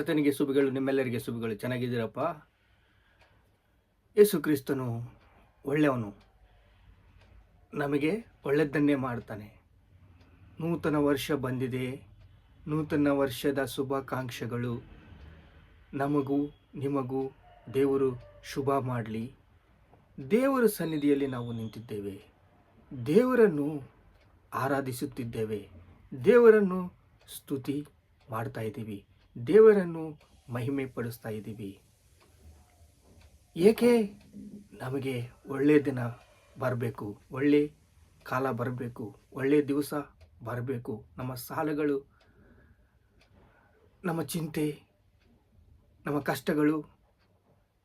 ಕರ್ತನಿಗೆ ಸುಬಿಗಳು ನಿಮ್ಮೆಲ್ಲರಿಗೆ ಸುಬಿಗಳು ಚೆನ್ನಾಗಿದ್ದೀರಪ್ಪ? ಯೇಸು ಕ್ರಿಸ್ತನು ಒಳ್ಳೆಯವನು. ನಮಗೆ ಒಳ್ಳೆಯದನ್ನೇ ಮಾಡ್ತಾನೆ. ನೂತನ ವರ್ಷ ಬಂದಿದೆ. ನೂತನ ವರ್ಷದ ಶುಭಾಕಾಂಕ್ಷೆಗಳು. ನಮಗೂ, ನಿಮಗೂ ದೇವರು ಶುಭ ಮಾಡಲಿ. ದೇವರ ಸನ್ನಿಧಿಯಲ್ಲಿ ನಾವು ನಿಂತಿದ್ದೇವೆ. ದೇವರನ್ನು ಆರಾಧಿಸುತ್ತಿದ್ದೇವೆ. ದೇವರನ್ನು ಸ್ತುತಿ ಮಾಡ್ತಾ ಇದ್ದೀವಿ. ದೇವರನ್ನು ಮಹಿಮೆ ಪಡಿಸ್ತಾ ಇದ್ದೀವಿ. ಏಕೆ ನಮಗೆ ಒಳ್ಳೆಯ ದಿನ ಬರಬೇಕು? ಒಳ್ಳೆ ಕಾಲ ಬರಬೇಕು? ಒಳ್ಳೆಯ ದಿವಸ ಬರಬೇಕು? ನಮ್ಮ ಸಾಲಗಳು, ನಮ್ಮ ಚಿಂತೆ, ನಮ್ಮ ಕಷ್ಟಗಳು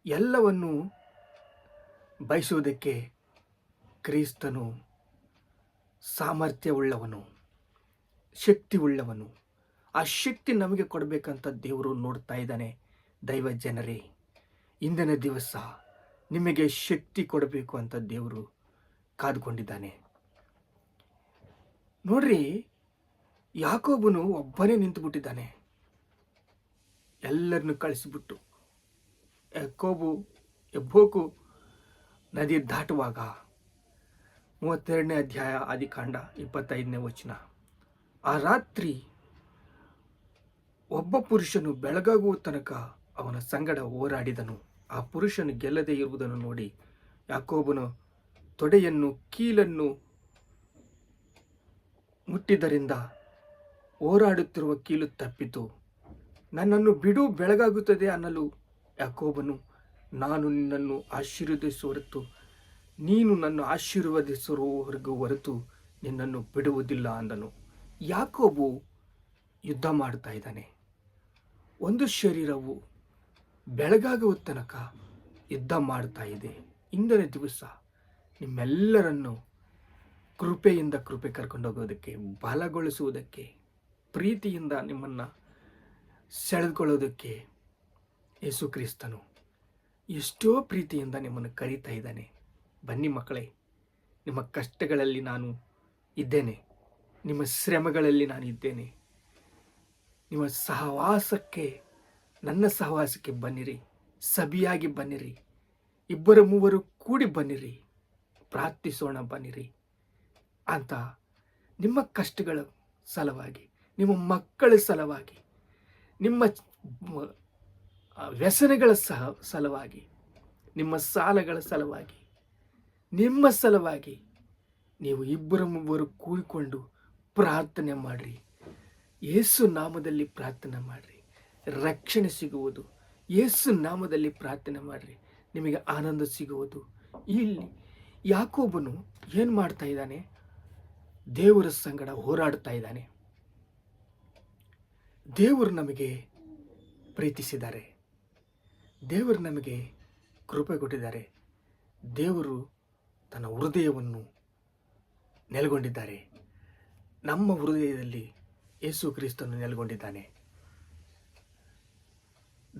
ಎಲ್ಲವನ್ನು ಬಯಸುವುದಕ್ಕೆ ಕ್ರಿಸ್ತನು ಸಾಮರ್ಥ್ಯವುಳ್ಳವನು ಶಕ್ತಿ ಉಳ್ಳವನು ಆ ಶಕ್ತಿ ನಮಗೆ ಕೊಡಬೇಕಂತ ದೇವರು ನೋಡ್ತಾ ಇದ್ದಾನೆ. ದೈವ ಜನರೇ, ಇಂದಿನ ದಿವಸ ನಿಮಗೆ ಶಕ್ತಿ ಕೊಡಬೇಕು ಅಂತ ದೇವರು ಕಾದುಕೊಂಡಿದ್ದಾನೆ. ನೋಡ್ರಿ, ಯಾಕೋಬನು ಒಬ್ಬನೇ ನಿಂತುಬಿಟ್ಟಿದ್ದಾನೆ. ಎಲ್ಲರನ್ನು ಕಳಿಸಿಬಿಟ್ಟು, ಯಾಕೋಬು ಎಬ್ಬೋಕು ನದಿ ದಾಟುವಾಗ ಮೂವತ್ತೆರಡನೇ ಅಧ್ಯಾಯ, ಆದಿಕಾಂಡ, ಇಪ್ಪತ್ತೈದನೇ ವಚನ. ಆ ರಾತ್ರಿ ಒಬ್ಬ ಪುರುಷನು ಬೆಳಗಾಗುವ ತನಕ ಅವನ ಸಂಗಡ ಹೋರಾಡಿದನು. ಆ ಪುರುಷನು ಗೆಲ್ಲದೆ ಇರುವುದನ್ನು ನೋಡಿ ಯಾಕೋಬನು ತೊಡೆಯನ್ನು, ಕೀಲನ್ನು ಮುಟ್ಟಿದ್ದರಿಂದ ಹೋರಾಡುತ್ತಿರುವ ಕೀಲು ತಪ್ಪಿತು. ನನ್ನನ್ನು ಬಿಡು, ಬೆಳಗಾಗುತ್ತದೆ ಅನ್ನಲು ಯಾಕೋಬನು, ನಾನು ನಿನ್ನನ್ನು ಆಶೀರ್ವದಿಸುವ ಹೊರತು, ನೀನು ನನ್ನ ಆಶೀರ್ವದಿಸುವವರೆಗೂ ಹೊರತು ನಿನ್ನನ್ನು ಬಿಡುವುದಿಲ್ಲ ಅಂದನು. ಯಾಕೋಬು ಯುದ್ಧ ಮಾಡ್ತಾ ಇದ್ದಾನೆ. ಒಂದು ಶರೀರವು ಬೆಳಗಾಗುವ ತನಕ ಯುದ್ಧ ಮಾಡ್ತಾ ಇದೆ. ಇಂದಿನ ದಿವಸ ನಿಮ್ಮೆಲ್ಲರನ್ನು ಕೃಪೆಯಿಂದ ಕೃಪೆ ಕರ್ಕೊಂಡೋಗೋದಕ್ಕೆ ಬಲಗೊಳಿಸುವುದಕ್ಕೆ, ಪ್ರೀತಿಯಿಂದ ನಿಮ್ಮನ್ನು ಸೆಳೆದುಕೊಳ್ಳೋದಕ್ಕೆ ಯೇಸು ಕ್ರಿಸ್ತನು ಎಷ್ಟೋ ಪ್ರೀತಿಯಿಂದ ನಿಮ್ಮನ್ನು ಕರೀತಾ ಇದ್ದಾನೆ. ಬನ್ನಿ ಮಕ್ಕಳೇ, ನಿಮ್ಮ ಕಷ್ಟಗಳಲ್ಲಿ ನಾನು ಇದ್ದೇನೆ. ನಿಮ್ಮ ಶ್ರಮಗಳಲ್ಲಿ ನಾನು ಇದ್ದೇನೆ. ನಿಮ್ಮ ಸಹವಾಸಕ್ಕೆ ನನ್ನ ಸಹವಾಸಕ್ಕೆ ಬನ್ನಿರಿ, ಸಭಿಯಾಗಿ ಬನ್ನಿರಿ, ಇಬ್ಬರು ಮೂವರು ಕೂಡಿ ಬನ್ನಿರಿ, ಪ್ರಾರ್ಥಿಸೋಣ ಬನ್ನಿರಿ ಅಂತ ನಿಮ್ಮ ಕಷ್ಟಗಳ ಸಲುವಾಗಿ, ನಿಮ್ಮ ಮಕ್ಕಳ ಸಲುವಾಗಿ, ನಿಮ್ಮ ವ್ಯಸನಗಳ ಸಹ ಸಲುವಾಗಿ, ನಿಮ್ಮ ಸಾಲಗಳ ಸಲುವಾಗಿ, ನಿಮ್ಮ ಸಲುವಾಗಿ ನೀವು ಇಬ್ಬರು ಮೂವರು ಕೂಡಿಕೊಂಡು ಪ್ರಾರ್ಥನೆ ಮಾಡಿರಿ. ಯೇಸು ನಾಮದಲ್ಲಿ ಪ್ರಾರ್ಥನೆ ಮಾಡಿರಿ. ರಕ್ಷಣೆ ಸಿಗುವುದು. ಯೇಸು ನಾಮದಲ್ಲಿ ಪ್ರಾರ್ಥನೆ ಮಾಡಿರಿ. ನಿಮಗೆ ಆನಂದ ಸಿಗುವುದು. ಇಲ್ಲಿ ಯಾಕೋಬನು ಏನು ಮಾಡ್ತಾ ಇದ್ದಾನೆ? ದೇವರ ಸಂಗಡ ಹೋರಾಡ್ತಾ ಇದ್ದಾನೆ. ದೇವರು ನಮಗೆ ಪ್ರೀತಿಸಿದ್ದಾರೆ. ದೇವರು ನಮಗೆ ಕೃಪೆ ಕೊಟ್ಟಿದ್ದಾರೆ. ದೇವರು ತನ್ನ ಹೃದಯವನ್ನು ನೆಲೆಗೊಂಡಿದ್ದಾರೆ. ನಮ್ಮ ಹೃದಯದಲ್ಲಿ ಯೇಸು ಕ್ರಿಸ್ತನು ನೆಲೆಗೊಂಡಿದ್ದಾನೆ.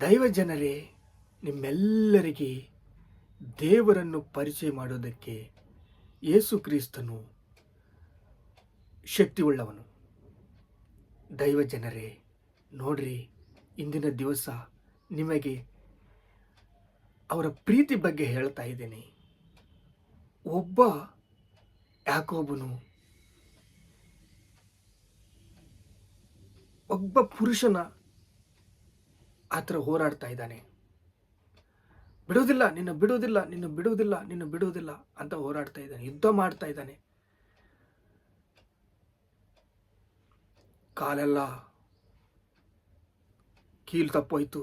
ದೈವ ಜನರೇ, ನಿಮ್ಮೆಲ್ಲರಿಗೆ ದೇವರನ್ನು ಪರಿಚಯ ಮಾಡೋದಕ್ಕೆ ಯೇಸು ಕ್ರಿಸ್ತನು ಶಕ್ತಿಯುಳ್ಳವನು. ದೈವ ಜನರೇ, ನೋಡ್ರಿ, ಇಂದಿನ ದಿವಸ ನಿಮಗೆ ಅವರ ಪ್ರೀತಿ ಬಗ್ಗೆ ಹೇಳ್ತಾ ಇದ್ದೇನೆ. ಒಬ್ಬ ಯಾಕೋಬನು, ಒಬ್ಬ ಪುರುಷನ ಆತರ ಹೋರಾಡ್ತಾ ಇದ್ದಾನೆ. ಬಿಡುವುದಿಲ್ಲ, ನಿನ್ನ ಬಿಡುವುದಿಲ್ಲ ನಿನ್ನ ಬಿಡುವುದಿಲ್ಲ ನಿನ್ನ ಬಿಡುವುದಿಲ್ಲ ಅಂತ ಹೋರಾಡ್ತಾ ಇದ್ದಾನೆ, ಯುದ್ಧ ಮಾಡ್ತಾ ಇದ್ದಾನೆ. ಕಾಲೆಲ್ಲ ಕೀಲು ತಪ್ಪೋಯ್ತು.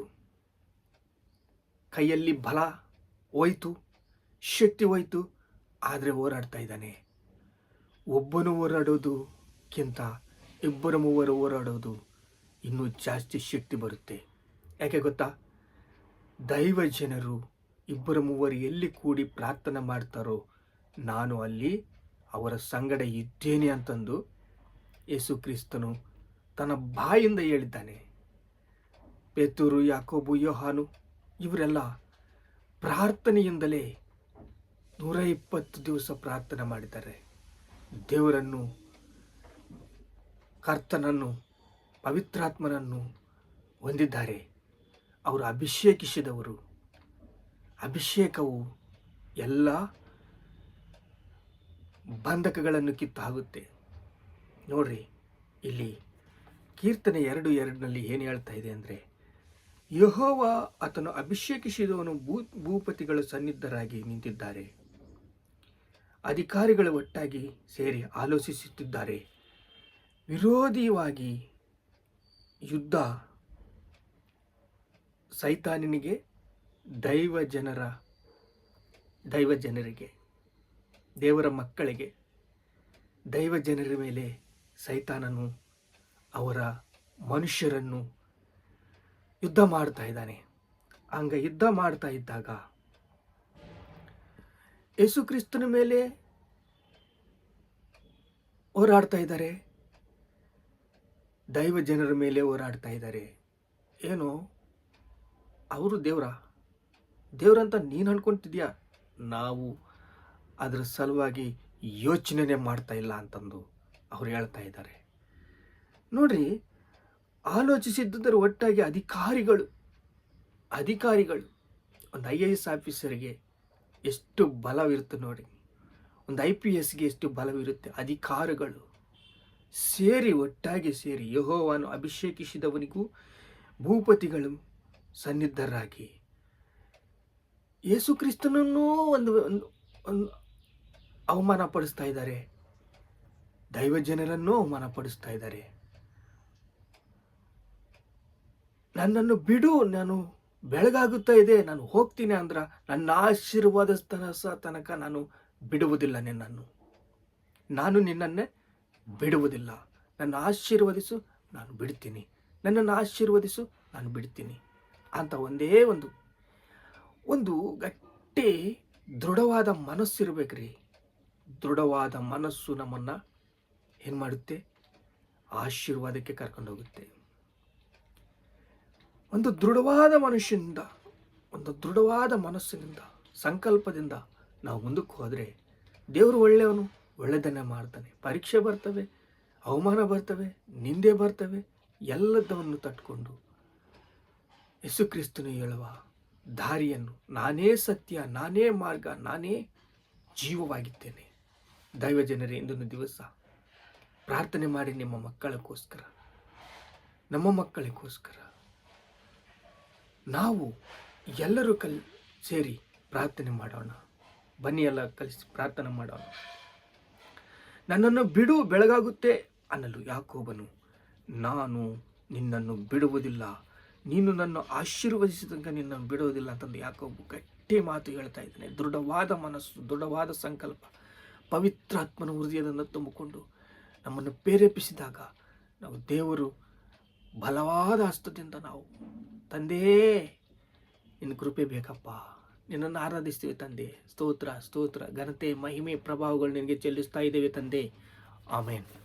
ಕೈಯಲ್ಲಿ ಬಲ ಹೋಯ್ತು, ಶಕ್ತಿ ಹೋಯ್ತು, ಆದರೆ ಹೋರಾಡ್ತಾ ಇದ್ದಾನೆ. ಒಬ್ಬನು ಹೋರಾಡೋದುಕ್ಕಿಂತ ಇಬ್ಬರು ಮೂವರು ಹೋರಾಡೋದು ಇನ್ನೂ ಜಾಸ್ತಿ ಶಕ್ತಿ ಬರುತ್ತೆ. ಯಾಕೆ ಗೊತ್ತಾ? ದೈವ ಜನರು ಇಬ್ಬರು ಮೂವರು ಎಲ್ಲಿ ಕೂಡಿ ಪ್ರಾರ್ಥನೆ ಮಾಡ್ತಾರೋ ನಾನು ಅಲ್ಲಿ ಅವರ ಸಂಗಡ ಇದ್ದೇನೆ ಅಂತಂದು ಯೇಸು ಕ್ರಿಸ್ತನು ತನ್ನ ಬಾಯಿಂದ ಹೇಳಿದ್ದಾನೆ. ಪೇತೂರು, ಯಾಕೋಬು, ಯೋಹಾನು ಇವರೆಲ್ಲ ಪ್ರಾರ್ಥನೆಯಿಂದಲೇ ನೂರ ಇಪ್ಪತ್ತು ದಿವಸ ಪ್ರಾರ್ಥನೆ ಮಾಡಿದ್ದಾರೆ. ದೇವರನ್ನು, ಕರ್ತನನ್ನು, ಪವಿತ್ರಾತ್ಮನನ್ನು ಹೊಂದಿದ್ದಾರೆ. ಅವರು ಅಭಿಷೇಕಿಸಿದವರು, ಅಭಿಷೇಕವು ಎಲ್ಲ ಬಂಧಕಗಳನ್ನು ಕಿತ್ತಾಗುತ್ತೆ ನೋಡ್ರಿ, ಇಲ್ಲಿ ಕೀರ್ತನೆ ಎರಡು ಎರಡನಲ್ಲಿ ಏನು ಹೇಳ್ತಾ ಇದೆ ಅಂದರೆ, ಯಹೋವ ಆತನು ಅಭಿಷೇಕಿಸಿದವನು ಭೂ, ಭೂಪತಿಗಳು ಸನ್ನಿದ್ಧರಾಗಿ ನಿಂತಿದ್ದಾರೆ. ಅಧಿಕಾರಿಗಳು ಒಟ್ಟಾಗಿ ಸೇರಿ ಆಲೋಚಿಸುತ್ತಿದ್ದಾರೆ. ವಿರೋಧಿಯಾಗಿ ಯುದ್ಧ ಸೈತಾನನಿಗೆ ದೈವ ಜನರ, ದೈವ ಜನರಿಗೆ, ದೇವರ ಮಕ್ಕಳಿಗೆ, ದೈವ ಜನರ ಮೇಲೆ ಸೈತಾನನು ಅವರ ಮನುಷ್ಯರನ್ನು ಯುದ್ಧ ಮಾಡ್ತಾ ಇದ್ದಾನೆ. ಹಂಗ ಯುದ್ಧ ಮಾಡ್ತಾ ಇದ್ದಾಗ ಯೇಸು ಕ್ರಿಸ್ತನ ಮೇಲೆ ಹೋರಾಡ್ತಾ ಇದ್ದಾರೆ. ದೈವ ಜನರ ಮೇಲೆ ಹೋರಾಡ್ತಾ ಇದ್ದಾರೆ. ಏನು? ಅವರು ದೇವ್ರ? ದೇವ್ರಂತ ನೀನು ಅನ್ಕೊತಿದ್ಯಾ? ನಾವು ಅದರ ಸಲುವಾಗಿ ಯೋಚನೆನೇ ಮಾಡ್ತಾ ಇಲ್ಲ ಅಂತಂದು ಅವ್ರು ಹೇಳ್ತಾ ಇದ್ದಾರೆ. ನೋಡ್ರಿ ಆಲೋಚಿಸಿದ್ದರ ಒಟ್ಟಾಗಿ ಅಧಿಕಾರಿಗಳು ಅಧಿಕಾರಿಗಳು, ಒಂದು ಐ ಎ ಎಸ್ ಆಫೀಸರ್ಗೆ ಎಷ್ಟು ಬಲವಿರುತ್ತೆ ನೋಡಿ ಒಂದು ಐ ಪಿ ಎಸ್ಗೆ ಎಷ್ಟು ಬಲವಿರುತ್ತೆ ಅಧಿಕಾರಿಗಳು. ಸೇರಿ ಒಟ್ಟಾಗಿ ಸೇರಿ ಯಹೋವನ್ನು ಅಭಿಷೇಕಿಸಿದವನಿಗೂ ಭೂಪತಿಗಳು ಸನ್ನಿಧರಾಗಿ ಯೇಸು ಕ್ರಿಸ್ತನನ್ನೂ ಒಂದು ಒಂದು ಅವಮಾನ ಪಡಿಸ್ತಾ ಇದ್ದಾರೆ. ದೈವ ಜನರನ್ನೂ ಅವಮಾನ ಪಡಿಸ್ತಾ ಇದ್ದಾರೆ. ನನ್ನನ್ನು ಬಿಡು, ನಾನು ಬೆಳಗಾಗುತ್ತಾ ಇದೆ, ನಾನು ಹೋಗ್ತೀನಿ ಅಂದ್ರೆ ನನ್ನ ಆಶೀರ್ವಾದ ತನಕ ನಾನು ಬಿಡುವುದಿಲ್ಲ ನಿನ್ನನ್ನು. ನಾನು ನಿನ್ನನ್ನೇ ಬಿಡುವುದಿಲ್ಲ. ನನ್ನ ಆಶೀರ್ವದಿಸು, ನಾನು ಬಿಡ್ತೀನಿ. ನನ್ನನ್ನು ಆಶೀರ್ವದಿಸು, ನಾನು ಬಿಡ್ತೀನಿ. ಅಂತ ಒಂದೇ ಒಂದು. ಒಂದು ಗಟ್ಟಿ ದೃಢವಾದ ಮನಸ್ಸಿರ್ಬೇಕ್ರಿ ದೃಢವಾದ ಮನಸ್ಸು ನಮ್ಮನ್ನು ಏನು ಮಾಡುತ್ತೆ? ಆಶೀರ್ವಾದಕ್ಕೆ ಕರ್ಕೊಂಡು ಹೋಗುತ್ತೆ. ಒಂದು ದೃಢವಾದ ಮನುಷ್ಯನಿಂದ ಒಂದು ದೃಢವಾದ ಮನಸ್ಸಿನಿಂದ, ಸಂಕಲ್ಪದಿಂದ ನಾವು ಮುಂದಕ್ಕೆ ಹೋದರೆ ದೇವರು ಒಳ್ಳೆಯವನು ಒಳ್ಳೆಯದನ್ನೇ ಮಾಡ್ತಾನೆ. ಪರೀಕ್ಷೆ ಬರ್ತವೆ, ಅವಮಾನ ಬರ್ತವೆ, ನಿಂದೆ ಬರ್ತವೆ, ಎಲ್ಲದವನ್ನು ತಟ್ಕೊಂಡು ಯೇಸು ಕ್ರಿಸ್ತನು ಹೇಳುವ ದಾರಿಯನ್ನು, ನಾನೇ ಸತ್ಯ, ನಾನೇ ಮಾರ್ಗ, ನಾನೇ ಜೀವವಾಗಿದ್ದೇನೆ. ದೈವ ಜನರೇ ಇಂದೊಂದು ದಿವಸ ಪ್ರಾರ್ಥನೆ ಮಾಡಿ ನಿಮ್ಮ ಮಕ್ಕಳಿಗೋಸ್ಕರ, ನಮ್ಮ ಮಕ್ಕಳಿಗೋಸ್ಕರ ನಾವು ಎಲ್ಲರೂ ಕಲ್, ಸೇರಿ ಪ್ರಾರ್ಥನೆ ಮಾಡೋಣ. ಬನ್ನಿ ಎಲ್ಲ ಕಲಿಸಿ ಪ್ರಾರ್ಥನೆ ಮಾಡೋಣ. ನನ್ನನ್ನು ಬಿಡು, ಬೆಳಗಾಗುತ್ತೆ ಅನ್ನಲು ಯಾಕೋಬನು, ನಾನು ನಿನ್ನನ್ನು ಬಿಡುವುದಿಲ್ಲ. ನೀನು ನನ್ನ ಆಶೀರ್ವದಿಸಿದಂಗೆ ನಿನ್ನನ್ನು ಬಿಡೋದಿಲ್ಲ ಅಂತಂದು ಯಾಕೋ ಗಟ್ಟಿ ಮಾತು ಹೇಳ್ತಾ ಇದ್ದಾನೆ. ದೃಢವಾದ ಮನಸ್ಸು, ದೃಢವಾದ ಸಂಕಲ್ಪ ಪವಿತ್ರಾತ್ಮನ ಹೃದಯದನ್ನು ತುಂಬಿಕೊಂಡು ನಮ್ಮನ್ನು ಪ್ರೇರೇಪಿಸಿದಾಗ ನಾವು ದೇವರು ಬಲವಾದ ಹಸ್ತದಿಂದ ನಾವು ತಂದೆಯೇ ನಿನ್ನ ಕೃಪೆ ಬೇಕಪ್ಪ. ನಿನ್ನನ್ನು ಆರಾಧಿಸ್ತೀವಿ ತಂದೆ. ಸ್ತೋತ್ರ ಸ್ತೋತ್ರ. ಘನತೆ, ಮಹಿಮೆ, ಪ್ರಭಾವಗಳು ನಿನಗೆ ಚೆಲ್ಲಿಸ್ತಾ ಇದ್ದೇವೆ ತಂದೆ. ಆಮೇನ್.